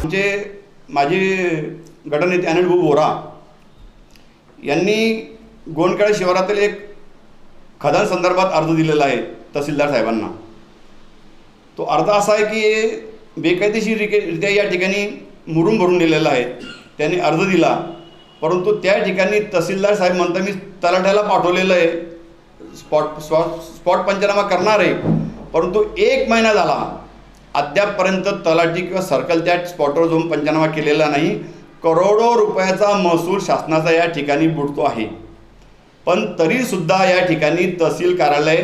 म्हणजे माजी गटनेते अनिल भाऊ बोरा यांनी गोंडकाळे शिवारातील एक खदान संदर्भात अर्ज दिलेला आहे तहसीलदार साहेबांना. तो अर्ज असा आहे की बेकायदेशीररित्या या ठिकाणी मुरुम भरून दिलेला आहे. त्यांनी अर्ज दिला. परंतु त्या ठिकाणी तहसीलदार साहेब म्हणता मी तलाठ्याला पाठवलेलं आहे. स्पॉट स्पॉट स्पॉट पंचनामा करणार आहे. परंतु एक महिना झाला. अद्यापपर्यंत तलाठी किंवा सर्कल त्या स्पॉटवर जाऊन पंचनामा केलेला नाही. करोडो रुपयाचा महसूल शासनाचा या ठिकाणी बुडतो आहे. पण तरीसुद्धा या ठिकाणी तहसील कार्यालय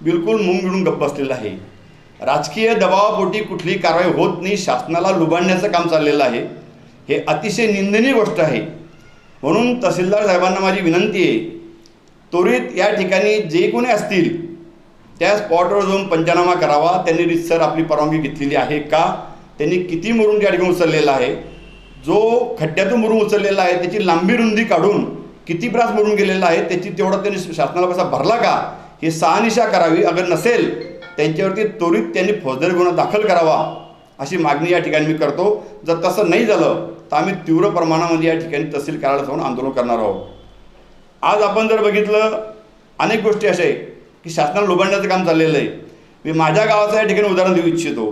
बिलकुल मुंग गिळून गप्प बसलेलं आहे. राजकीय दबावापोटी कुठली कारवाई होत नाही. शासनाला लुबाडण्याचं काम चाललेलं आहे. हे अतिशय निंदनीय गोष्ट आहे. म्हणून तहसीलदार साहेबांना माझी विनंती आहे त्वरित या ठिकाणी जे कोणी असतील त्या स्पॉटवर जाऊन पंचनामा करावा. त्यांनी रितसर आपली परवानगी घेतलेली आहे का? त्यांनी किती मुरुम त्या ठिकाणी उचललेला आहे? जो खड्ड्यातून मुरुम उचललेला आहे त्याची लांबी रुंदी काढून किती ब्रास मुरुम गेलेला आहे त्याची तेवढा त्यांनी शासनाला पैसा भरला का? ही सहानिशा करावी. अगर नसेल त्यांच्यावरती त्वरित त्यांनी फौजदारी गुन्हा दाखल करावा अशी मागणी या ठिकाणी मी करतो. जर तसं नाही झालं तर आम्ही तीव्र प्रमाणामध्ये या ठिकाणी तहसील कार्यालयात जाऊन आंदोलन करणार आहोत. आज आपण जर बघितलं अनेक गोष्टी अशा आहे की शासनाला लुबाडण्याचं काम चाललेलं आहे. मी माझ्या गावाचं या ठिकाणी उदाहरण देऊ इच्छितो.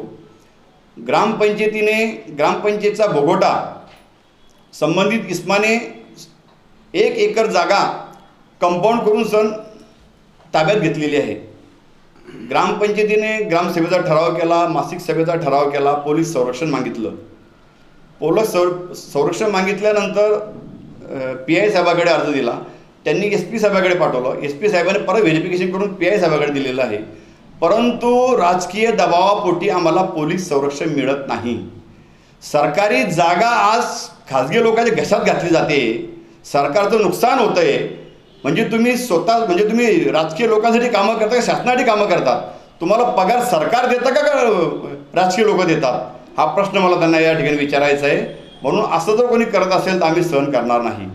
ग्रामपंचायतीने ग्रामपंचायतचा भोगोटा संबंधित इस्माने एक एकर जागा कंपाऊंड करून सण ताब्यात घेतलेली आहे. ग्रामपंचायतीने ग्रामसभेचा ठराव केला मासिक सभेचा ठराव केला पोलीस संरक्षण मागितलं. पोलीस संर संरक्षण मागितल्यानंतर पी आय साहेबाकडे अर्ज दिला. त्यांनी एस पी साहेबाकडे पाठवलं. एस पी साहेबाने परत व्हेरिफिकेशन करून पी आय साहेबाकडे दिलेलं आहे. परंतु राजकीय दबावापोटी आम्हाला पोलीस संरक्षण मिळत नाही. सरकारी जागा आज खाजगी लोकांच्या घशात घातली जाते. सरकारचं नुकसान होतं आहे म्हणजे तुम्ही स्वतः म्हणजे तुम्ही राजकीय लोकांसाठी कामं करता का शासनासाठी कामं करतात. तुम्हाला पगार सरकार देतं का का राजकीय लोक देतात? हा प्रश्न मला त्यांना या ठिकाणी विचारायचा आहे. म्हणून असं जर कोणी करत असेल तर आम्ही सहन करणार नाही.